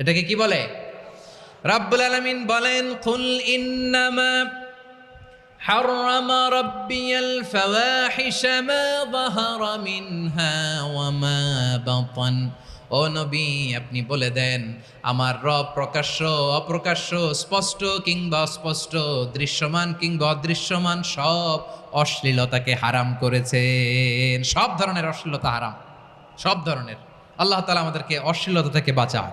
এটাকে কি বলে রাব্বুল আলামিন বলেন কুল ইন্নামা حرم ربي الفواحش ما ظهر منها وما بطن ও নবী আপনি বলে দেন আমার রব প্রকাশ্য অপ্রকাশ্য স্পষ্ট কিংবা অস্পষ্ট দৃশ্যমান কিংবা অদৃশ্যমান সব অশ্লীলতাকে হারাম করেছেন সব ধরনের অশ্লীলতা হারাম সব ধরনের আল্লাহ তালা আমাদেরকে অশ্লীলতা থেকে বাঁচায়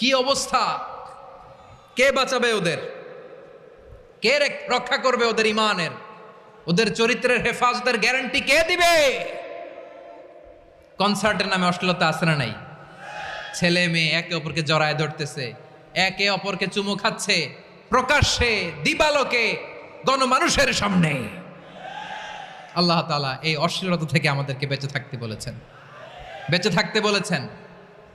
কি অবস্থা? কে বাঁচাবে ওদের? কে রক্ষা করবে ওদের ইমানের? ওদের চরিত্রের হেফাজতের গ্যারান্টি কে দিবে? কনসার্টের নামে অশ্লীলতা আছে না নাই? ছেলে মেয়ে একে অপরকে জড়ায় ধরতেছে, একে অপরকে চুমু খাচ্ছে, প্রকাশ্যে, দিবালোকে, গণমানুষের সামনে। আল্লাহ তাআলা এই অশ্লীলতা থেকে আমাদেরকে বেঁচে থাকতে বলেছেন। বেঁচে থাকতে বলেছেন।